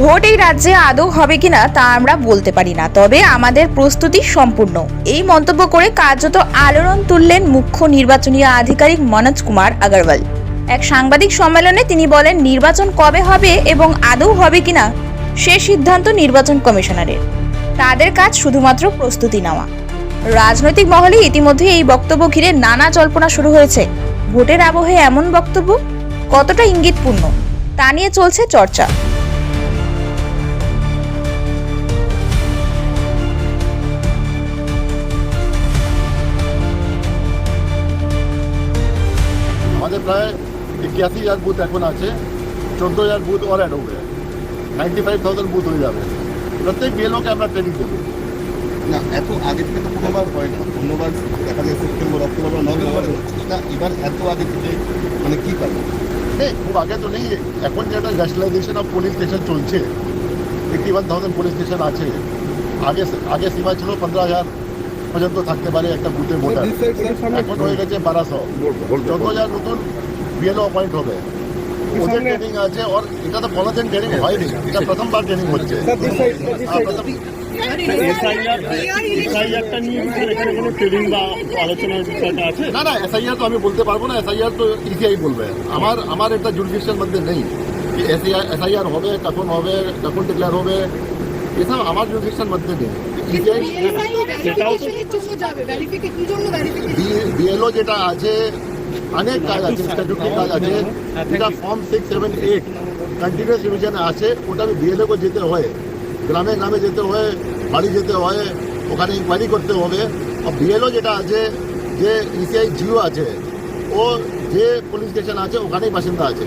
Vote এই রাজ্যে আদৌ হবে কিনা তা আমরা বলতে পারি না, তবে আমাদের প্রস্তুতি সম্পূর্ণ। এই মন্তব্য করে কার্যত আলোড়ন তুললেন মুখ্য নির্বাচনী আধিকারিক মনোজ কুমার আগরওয়াল। এক সাংবাদিক সম্মেলনে তিনি বলেন, নির্বাচন কবে হবে এবং আদৌ হবে কিনা, সে সিদ্ধান্ত নির্বাচন কমিশনারের। তাদের কাজ শুধুমাত্র প্রস্তুতি নেওয়া। রাজনৈতিক মহলে ইতিমধ্যে এই বক্তব্য ঘিরে নানা জল্পনা শুরু হয়েছে। ভোটের আবহে এমন বক্তব্য কতটা ইঙ্গিতপূর্ণ, তা নিয়ে চলছে চর্চা। আমাদের প্রায় একাশি হাজার বুথ এখন আছে চোদ্দ হাজার বুথ ওর অ্যাড হবে। নাইনটি ফাইভ থাউজেন্ড বুথ হয়ে যাবে। প্রত্যেক বিএলওকে আমরা ট্রেনিং দেবো। না এত আগে থেকে তো কোনোবার হয় না। অন্যবার দেখা যায় সেপ্টেম্বর অক্টোবর নভেম্বর না এবার এত আগে থেকে মানে কি কারণ নেই খুব আগে তো নেই। এখন যেটা ন্যাশনালাইজেশন অফ পুলিশ স্টেশন চলছে fifty one thousand police station আছে। আগে আগে সীমা ছিল পনেরো হাজার। পর্যন্ত থাকতে পারে একটা বুথে ভোটার। এখন হয়ে গেছে বারোশো চোদ্দ হাজার নতুন বিএলও অপয়েন্ট হবে ওদের ট্রেনিং আছে আর এটা তো কোনোদিন ট্রেনিং হয়নি এটা প্রথমবার ট্রেনিং হচ্ছে। না না এসআইআর তো আমি বলতে পারব না এসআইআর তো ইসিআই বলবে। আমার আমার একটা জুডিশিয়াল মধ্যে নেই। এসআইআর এসআইআর হবে কখন হবে কখন ডিক্লেয়ার হবে এসব আমার মধ্যে নেই ইসিআই বিএলও যেটা আছে অনেক কাজ আছে স্ট্যাটুটারি কাজ আছে। যেটা form six seven eight continuous রিভিশনে আছে। ওটা বিএলও को যেতে হয় গ্রামে গ্রামে যেতে হয় বাড়ি যেতে হয় ওখানে ইনকোয়ারি করতে হবে। আর বিএলও যেটা আছে যে ইসিআই জিও আছে ও যে পুলিশ স্টেশন আছে ওখানেই বাসিন্দা আছে।